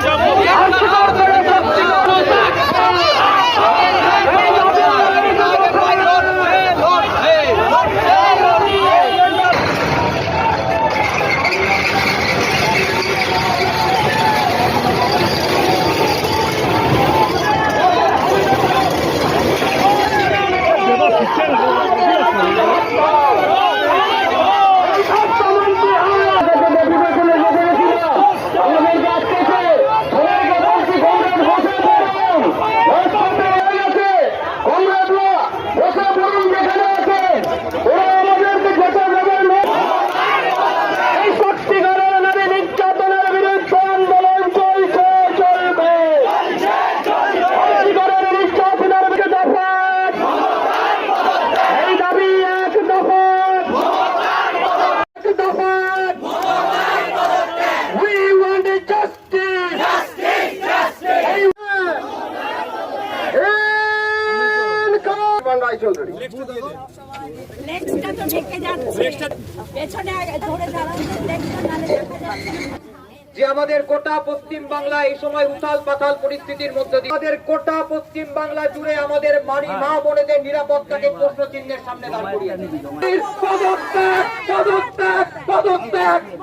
Come on. পেছনে ধরে দাঁড়ানো লেন্সটা নালে দেখা যাচ্ছে যে আমাদের গোটা পশ্চিম বাংলা এই সময় উথাল পাথাল পরিস্থিতির মধ্যে দিয়ে আমাদের গোটা পশ্চিম বাংলা জুড়ে আমাদের মারি মা বোনেদের নিরাপত্তাকে প্রশ্ন চিহ্নের সামনে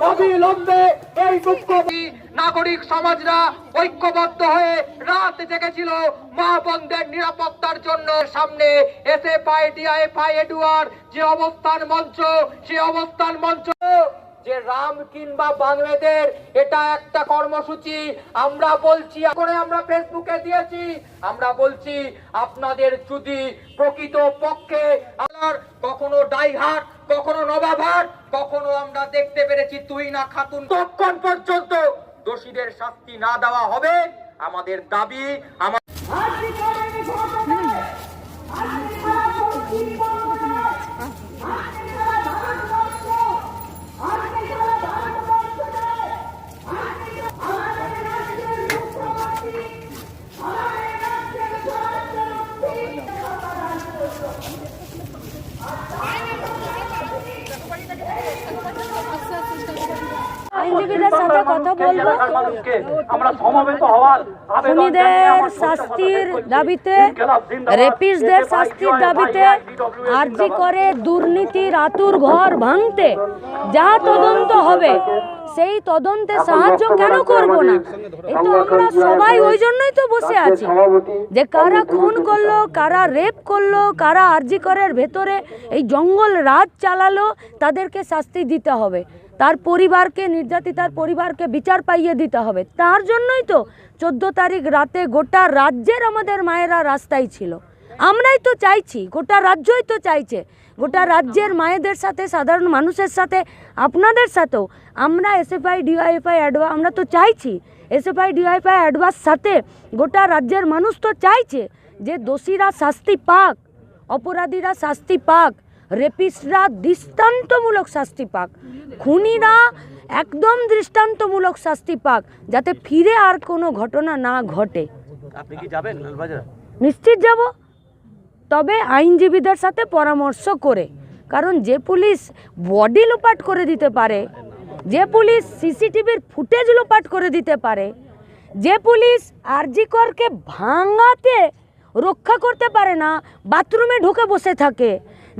অবিলম্বে এই মুখ্যমন্ত্রী নাগরিক সমাজরা ঐক্যবদ্ধ হয়ে রাত জেগেছিল মা বোনদের নিরাপত্তার জন্য। সামনে এসএফআই, ডিআইএফআই এডুয়ার যে অবস্থান মঞ্চ, সে অবস্থান মঞ্চ যে রাম কিংবা বাংলাদেশ এটা একটা কর্মসূচি। আমরা বলছি করে আমরা ফেসবুকে দিয়েছি। আমরা বলছি, আপনাদের যদি প্রকৃত পক্ষে আর কখনো ডাইহাট কখনো নবাবহাট কখনো আমরা দেখতে পেরেছি তুই না খাতুন। তখন পর্যন্ত দোষীদের শাস্তি না দেওয়া হবে। আমাদের দাবি, আমার কথা বলব? খুনিদের শাস্তির দাবিতে রেপিসদের শাস্তির দাবিতে আর্জি করে দুর্নীতির আতুর ঘর ভাঙতে। যা তদন্ত হবে সেই তদন্তে সাহায্য কেন করব না? এই তো আমরা সবাই ওই জন্যই তো বসে আছি যে কারা খুন করল কারা রেপ করল কারা আরজি করের ভেতরে এই জঙ্গল রাজ চালালো তাদেরকে শাস্তি দিতে হবে। তার পরিবারকে নির্যাতিতার পরিবারকে বিচার পাইয়ে দিতে হবে। তার জন্যই তো চোদ্দ তারিখ রাতে গোটা রাজ্যের আমাদের মায়েরা রাস্তায় ছিল। আমরাই তো চাইছি, গোটা রাজ্যই তো চাইছে। গোটা রাজ্যের মায়েদের সাথে, সাধারণ মানুষের সাথে, আপনাদের সাথেও। আমরা এসএফআই, ডিওয়াইএফআই, অ্যাডভা আমরা তো চাইছি। এসএফআই, ডিওয়াইএফআই, অ্যাডভার সাথে গোটা রাজ্যের মানুষ তো চাইছে যে দোষীরা শাস্তি পাক, অপরাধীরা শাস্তি পাক। রেপিস্টরা দৃষ্টান্তমূলক শাস্তি পাক। খুনিরা একদম দৃষ্টান্তমূলক শাস্তি পাক যাতে ফিরে আর কোনো ঘটনা না ঘটে। আপনি কি যাবেন নিশ্চিত যাব। তবে আইনজীবীদের সাথে পরামর্শ করে কারণ যে পুলিশ বডি লোপাট করে দিতে পারে যে পুলিশ সিসিটিভির ফুটেজ লোপাট করে দিতে পারে যে পুলিশ আরজিকরকে ভাঙাতে রক্ষা করতে পারে না বাথরুমে ঢুকে বসে থাকে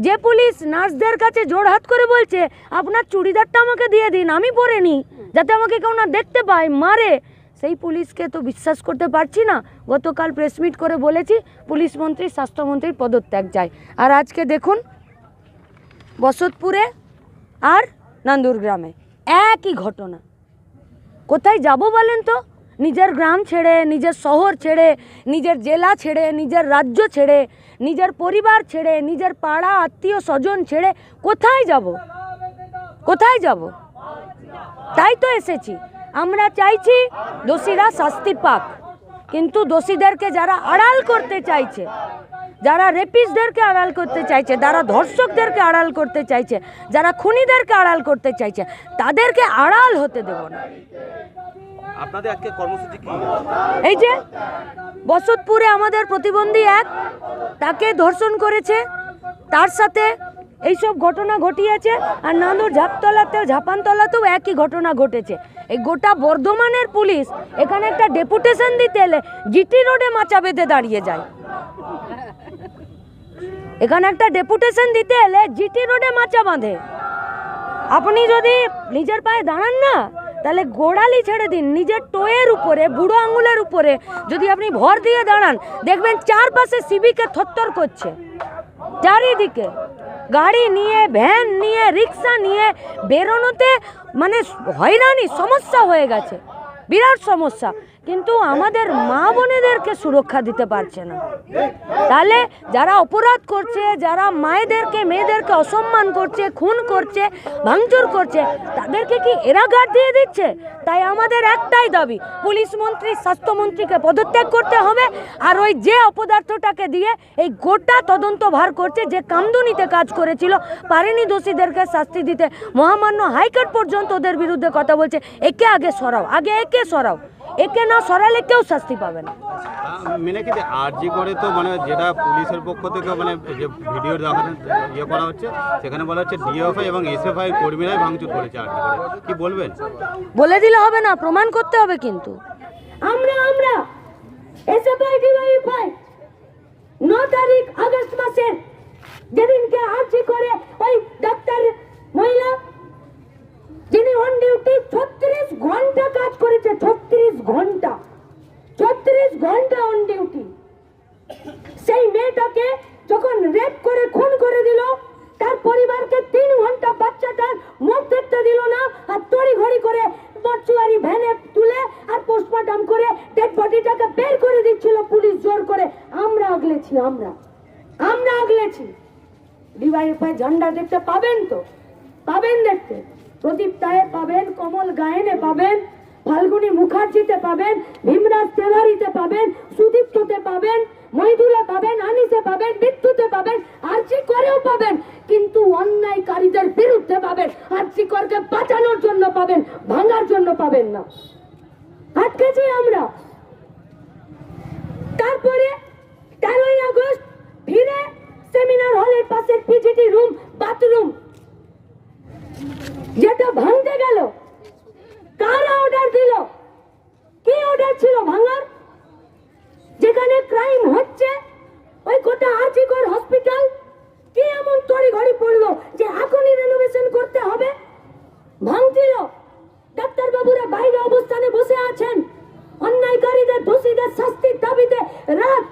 যে পুলিশ নার্সদের কাছে জোড়হাত করে বলছে, আপনার চুড়িদারটা আমাকে দিয়ে দিন, আমি পরে নিই, যাতে আমাকে কেউ না দেখতে পায়, মারে। সেই পুলিশকে তো বিশ্বাস করতে পারছি না। গতকাল প্রেস মিট করে বলেছি, পুলিশ মন্ত্রী স্বাস্থ্যমন্ত্রীর পদত্যাগ যায় আর আজকে দেখুন, বসতপুরে আর নান্দুরগ্রামে একই ঘটনা। কোথায় যাব বলেন তো? নিজের গ্রাম ছেড়ে, নিজের শহর ছেড়ে, নিজের জেলা ছেড়ে, নিজের রাজ্য ছেড়ে, নিজের পরিবার ছেড়ে, নিজের পাড়া, আত্মীয়, স্বজন ছেড়ে কোথায় যাব? কোথায় যাব? তাই তো এসেছি। আমরা চাইছি দোষীরা শাস্তি পাক। কিন্তু দোষীদেরকে যারা আড়াল করতে চাইছে যারা রেপিসদেরকে আড়াল করতে চাইছে যারা ধর্ষকদেরকে আড়াল করতে চাইছে যারা খুনিদেরকে আড়াল করতে চাইছে তাদেরকে আড়াল হতে দেব না। আপনাদের আজকে কর্মসূচি কি? এই যে বসতপুরে আমাদের প্রতিবন্ধী এক তাকে ধর্ষণ করেছে তার সাথে এইসব ঘটনা ঘটিয়েছে আর নান্দুর ঝাপতলাতেও ঝাপানতলাতেও একই ঘটনা ঘটেছে। এই গোটা বর্ধমানের পুলিশ এখানে একটা ডেপুটেশন দিতে এলে জিটি রোডে মাচা বেঁধে দাঁড়িয়ে যায়। এখানে একটা ডেপুটেশন দিতে এলে জিটি রোডে মাচা বাঁধে। আপনি যদি নিজের পায়ে দাঁড়ান না, তাহলে গোড়ালি ছেড়ে দিন। নিজের টোয়ের উপরে, বুড়ো আঙুলের উপরে যদি আপনি ভর দিয়ে দাঁড়ান, দেখবেন চারপাশে সিবিকে থরথর করছে। চারিদিকে গাড়ি নিয়ে ভ্যান নিয়ে রিক্সা নিয়ে বেরোনোতে মানে হয়রানি, সমস্যা হয়ে গেছে। বিরাট সমস্যা। কিন্তু আমাদের মা বোনেদেরকে সুরক্ষা দিতে পারছে না। তাহলে যারা অপরাধ করছে, যারা মায়েদেরকে, মেয়েদেরকে অসম্মান করছে, খুন করছে, ভাঙচুর করছে, তাদেরকে কি এরা গার্ড দিয়ে দিচ্ছে? তাই আমাদের একটাই দাবি, পুলিশ মন্ত্রী স্বাস্থ্যমন্ত্রীকে পদত্যাগ করতে হবে, আর ওই যে অপদার্থটাকে দিয়ে এই গোটা তদন্ত ভার করছে, যে কামদুনিতে কাজ করেছিল, পারেনি দোষীদেরকে শাস্তি দিতে। মহামান্য হাইকোর্ট পর্যন্ত ওদের বিরুদ্ধে কথা বলছে, একে আগে সরাও, আগে একে সরাও। একে না সরালে কেউ শাস্তি পাবে না। মেনে কি আরজি করে তো মানে যেটা পুলিশের পক্ষ থেকে মানে যে ভিডিও দেখানো ইয়ে করা হচ্ছে সেখানে বলা হচ্ছে ডিএফআই এবং এসএফআই কর্মীরাই ভাঙচুর করেছে আরজি করে। কি বলবেন? বলে দিলে হবে না প্রমাণ করতে হবে কিন্তু। আমরা আমরা এসএফআই ডিওয়াইফাই ন তারিখ আগস্ট মাসের যেদিনকে আর্জি করে ওই ডাক্তার মহিলা যিনি অন ডিউটি ছত্রিশ ঘণ্টা কাজ করেছে, ছত্রিশ ঘণ্টা। ছত্রিশ ঘণ্টা অন ডিউটি সেই মেয়েটাকে যখন রেপ করে, খুন করে দিল, তার পরিবারকে তিন ঘণ্টা বাচ্চাটার মুখ দেখতে দিল না, আর তড়ি ঘড়ি করে মর্চুয়ারি ভ্যানে তুলে আর পোস্টমর্টম করে ডেড বডিটাকে বের করে দিচ্ছিল, পুলিশ জোর করে। আমরা আগলেছি, আমরা। আমরা আগলেছি। ডিওয়াইএফআই ঝান্ডা দেখতে পাবেন তো? পাবেন দেখতে? প্রদীপ তায়ে পাবেন, কমল গায়েনে পাবেন, ফাল্গুনী মুখার্জিতে পাবেন, ভীমরাজ তেওয়ারিতে পাবেন, সুদীপ্ততে পাবেন মহিদুলে পাবেন, আনিসে পাবেন মৃত্যুতে পাবেন, আরজি করেও পাবেন, কিন্তু অন্যায়কারীদের বিরুদ্ধে পাবেন, আরজি করকে বাঁচানোর জন্য পাবেন, ভাঙার জন্য পাবেন না। আটকেছি আমরা। তারপরে তেরোই আগস্ট ফিরে সেমিনার হলের পাশে পিজিটি রুম যেটা ভাঙতে গেল, কারা অর্ডার দিল? কি অর্ডার ছিল ভাঙার? যেখানে ক্রাইম হচ্ছে, ওই গোটা আর্জিকর হসপিটাল কি এমন তড়ি ঘড়ি পড়ল যে এখনই রেনোভেশন করতে হবে? ভাঙছিল। ডাক্তার বাবুরা বাইরে অবস্থানে বসে আছেন। অন্যায়কারীদের দোষীদের শাস্তির দাবিতে রাত